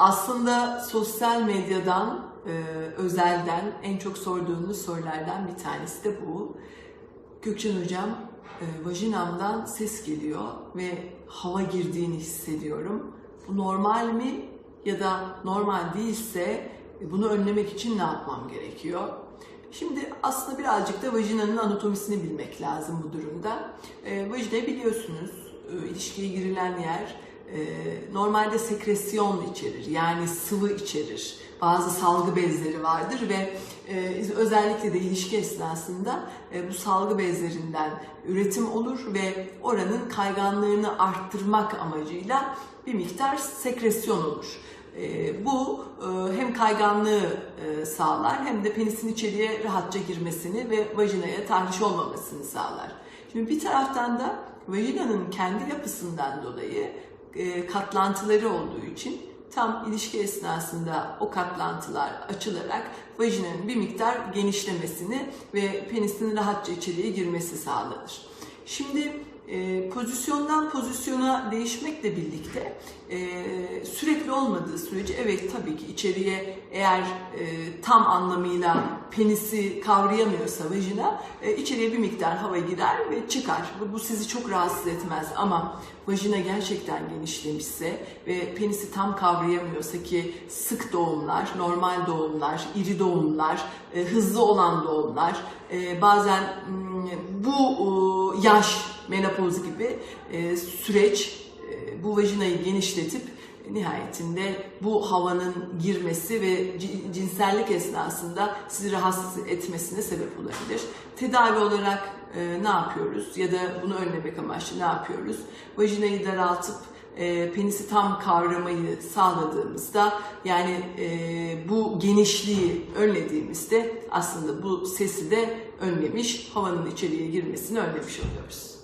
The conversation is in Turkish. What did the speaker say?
Aslında sosyal medyadan, e, özelden en çok sorduğunuz sorulardan bir tanesi de bu. Gökçen Hocam, e, vajinamdan ses geliyor ve hava girdiğini hissediyorum. Bu normal mi ya da normal değilse e, bunu önlemek için ne yapmam gerekiyor? Şimdi aslında birazcık da vajinanın anatomisini bilmek lazım bu durumda. E, vajina biliyorsunuz e, ilişkiye girilen yer e, normalde sekresyon içerir yani sıvı içerir. Bazı salgı bezleri vardır ve e, özellikle de ilişki esnasında e, bu salgı bezlerinden üretim olur ve oranın kayganlığını arttırmak amacıyla bir miktar sekresyon olur. Bu hem kayganlığı sağlar hem de penisin içeriye rahatça girmesini ve vajinaya tahriş olmamasını sağlar. Şimdi bir taraftan da vajinanın kendi yapısından dolayı e, katlantıları olduğu için tam ilişki esnasında o katlantılar açılarak vajinanın bir miktar genişlemesini ve penisin rahatça içeriye girmesi sağlanır. Şimdi e, pozisyondan pozisyona değişmekle birlikte e, sürekli olmadığı sürece evet tabii ki içeriye eğer e, tam anlamıyla penisi kavrayamıyorsa vajina e, içeriye bir miktar hava girer ve çıkar. Bu, bu sizi çok rahatsız etmez ama vajina gerçekten genişlemişse ve penisi tam kavrayamıyorsa ki sık doğumlar, normal doğumlar, iri doğumlar, e, hızlı olan doğumlar, e, bazen bu e, yaş menopoz gibi e, süreç e, bu vajinayı genişletip nihayetinde bu havanın girmesi ve ci- cinsellik esnasında sizi rahatsız etmesine sebep olabilir. Tedavi olarak ne yapıyoruz ya da bunu önlemek amaçlı ne yapıyoruz? Vajinayı daraltıp e, penisi tam kavramayı sağladığımızda yani e, bu genişliği önlediğimizde aslında bu sesi de önlemiş, havanın içeriye girmesini önlemiş oluyoruz.